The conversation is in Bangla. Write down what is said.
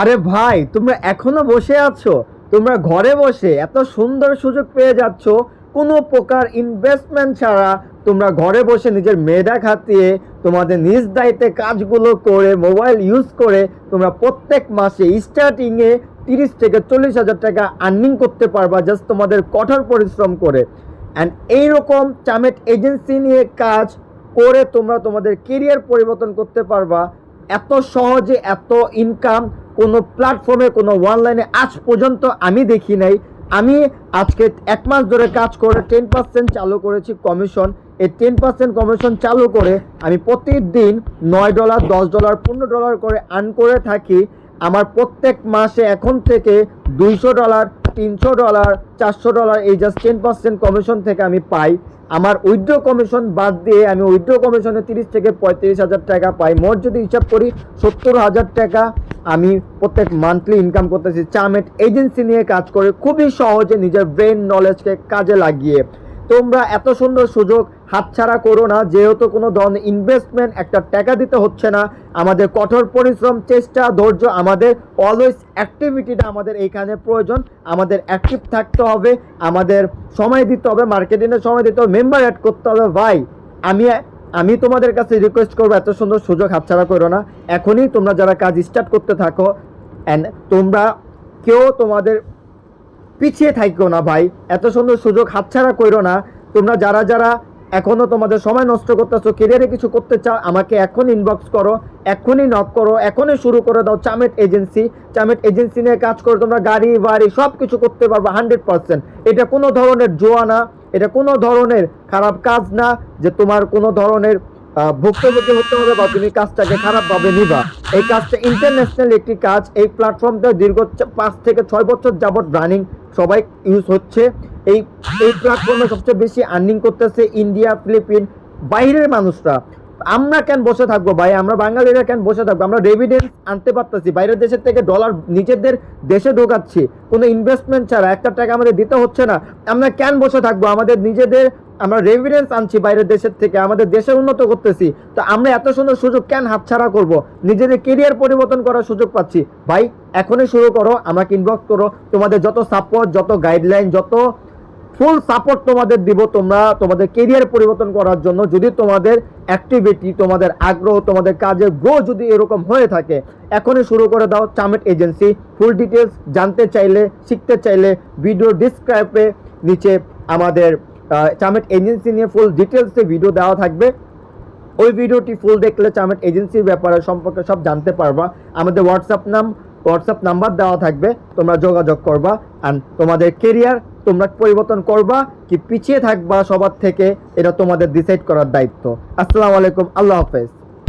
আরে ভাই, তোমরা এখনও বসে আছো? তোমরা ঘরে বসে এত সুন্দর সুযোগ পেয়ে যাচ্ছ। কোনো প্রকার ইনভেস্টমেন্ট ছাড়া তোমরা ঘরে বসে নিজের মেধা খাটিয়ে তোমাদের নিজ দায়িত্বে কাজগুলো করে মোবাইল ইউজ করে তোমরা প্রত্যেক মাসে স্টার্টিংয়ে তিরিশ থেকে চল্লিশ হাজার টাকা আর্নিং করতে পারবা জাস্ট তোমাদের কঠোর পরিশ্রম করে। অ্যান্ড এইরকম চামেট এজেন্সি নিয়ে কাজ করে তোমরা তোমাদের কেরিয়ার পরিবর্তন করতে পারবা। এত সহজে এত ইনকাম কোনো প্ল্যাটফর্মে কোনো অনলাইনে আজ পর্যন্ত আমি দেখি নাই। আমি আজকে এক মাস ধরে কাজ করে টেন পার্সেন্ট চালু করেছি কমিশন এই টেন পার্সেন্ট কমিশন চালু করে আমি প্রতিদিন নয় ডলার দশ ডলার পনেরো ডলার করে আর্ন করে থাকি। আমার প্রত্যেক মাসে এখন থেকে দুইশো ডলার তিনশো ডলার চারশো ডলার এই জাস্ট টেন পার্সেন্ট কমিশন থেকে আমি পাই। আমার উইথড্র কমিশন বাদ দিয়ে আমি উইথড্র কমিশনে তিরিশ থেকে পঁয়ত্রিশ হাজার টাকা পাই। মোট যদি হিসাব করি, সত্তর হাজার টাকা। আমি প্রত্যেক মান্থলি ইনকাম করতেছি। চামেট এজেন্সি নিয়ে কাজ করে খুবই সহজে নিজের ব্রেন নলেজকে কাজে লাগিয়ে। তোমরা এত সুন্দর সুযোগ হাতছাড়া করো না, যেহেতু কোনো ধরনের ইনভেস্টমেন্ট একটা টাকা দিতে হচ্ছে না। আমাদের কঠোর পরিশ্রম, চেষ্টা, ধৈর্য, আমাদের অলওয়েজ অ্যাক্টিভিটিটা আমাদের এইখানে প্রয়োজন। আমাদের অ্যাক্টিভ থাকতে হবে, আমাদের সময় দিতে হবে মার্কেটিংয়ে সময় দিতে হবে মেম্বার অ্যাড করতে হবে। ভাই, আমি আমি তোমাদের কাছে রিকোয়েস্ট করব, এত সুন্দর সুযোগ হাতছাড়া করো না। এখনই তোমরা যারা কাজ স্টার্ট করতে থাকো অ্যান্ড তোমরা কেউ তোমাদের পিছিয়ে থাকো না ভাই। এত সুন্দর সুযোগ হাতছাড়া করো না। তোমরা যারা যারা এখনও তোমাদের সময় নষ্ট করতেছো কেরিয়ারে কিছু করতে চাও, আমাকে এখন ইনবক্স করো, এখনই নক করো, এখনই শুরু করে দাও চামেট এজেন্সি চামেট এজেন্সি নিয়ে কাজ করে, তোমরা গাড়ি, বাড়ি সব কিছু করতে পারবে হান্ড্রেড পার্সেন্ট এটা কোনো ধরনের জোয়া না এটা কোনো ধরনের খারাপ কাজ না যে তোমার কোনো ধরনের ভুক্তভোগী হতে হবে বা তুমি কাজটাকে খারাপভাবে নিবা। এই কাজটা ইন্টারন্যাশনাল একটি কাজ। এই প্ল্যাটফর্মটা দীর্ঘ পাঁচ থেকে ছয় বছর যাবত রানিং সবাই ইউজ হচ্ছে। এই এই প্ল্যাটফর্মে সবচেয়ে বেশি আর্নিং করতেছে ইন্ডিয়া, ফিলিপিন, বাইরের মানুষরা। আমরা কেন বসে থাকব ভাই? আমরা বাঙালিরা কেন বসে থাকব? আমরা রেভিডেন্স আনতে পারতেছি। বাইরের দেশের থেকে ডলার নিজেদের দেশে ঢোকাচ্ছি। কোনো ইনভেস্টমেন্ট ছাড়া একটা টাকা আমাদের দিতে হচ্ছে না। আমরা কেন বসে থাকব? আমাদের নিজেদের আমরা রেভিডেন্স আনছি বাইরের দেশের থেকে। আমাদের দেশের উন্নত করতেছি। তো আমরা এত সুন্দর সুযোগ কেন হাতছাড়া করব? নিজেদের কেরিয়ার পরিবর্তন করার সুযোগ পাচ্ছি। ভাই, এখনই শুরু করো। আমাকে ইনবক্স করো। তোমাদের যত সাপোর্ট যত গাইডলাইন যত ফুল সাপোর্ট তোমাদের দিব তোমরা তোমাদের কেরিয়ার পরিবর্তন করার জন্য। যদি তোমাদের অ্যাক্টিভিটি তোমাদের আগ্রহ, তোমাদের কাজের গ্রো যদি এরকম হয়ে থাকে, এখনই শুরু করে দাও চামেট এজেন্সি ফুল ডিটেলস জানতে চাইলে, শিখতে চাইলে ভিডিও ডিসক্রাইবে নিচে আমাদের চামেট এজেন্সি নিয়ে ফুল ডিটেলসে ভিডিও দেওয়া থাকবে। ওই ভিডিওটি ফুল দেখলে চামেট এজেন্সির ব্যাপারে সম্পর্কে সব জানতে পারবা। আমাদের হোয়াটসঅ্যাপ নাম হোয়াটসঅ্যাপ নাম্বার দেওয়া থাকবে। তোমরা যোগাযোগ করবা। আর তোমাদের কেরিয়ার তোমরা পরিবর্তন করবা কি পিছিয়ে থাকবা সবার থেকে, এটা তোমাদের ডিসাইড করার দায়িত্ব। আসসালামু আলাইকুম, আল্লাহ হাফেজ।